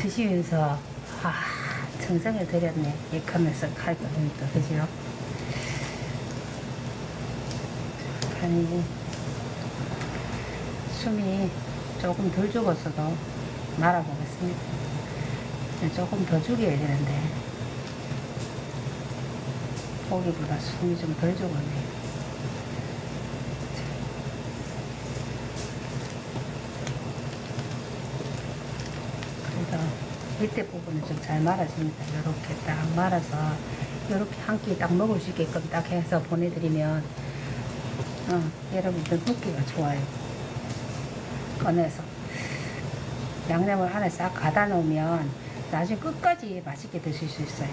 드시면서 아 정성을 들였네 예컨에서 칼 거니까 그죠? 아니 숨이 조금 덜 죽었어도 말아보겠습니다. 조금 더 죽여야 되는데 고기보다 숨이 좀 덜 죽었네. 그래서 밑에 부분은 좀잘 말아집니다. 이렇게 딱 말아서 이렇게 한 끼 딱 먹을 수 있게끔 딱 해서 보내드리면 어, 여러분들 먹기가 좋아요. 꺼내서 양념을 안에 싹 가다 놓으면 나중에 끝까지 맛있게 드실 수 있어요.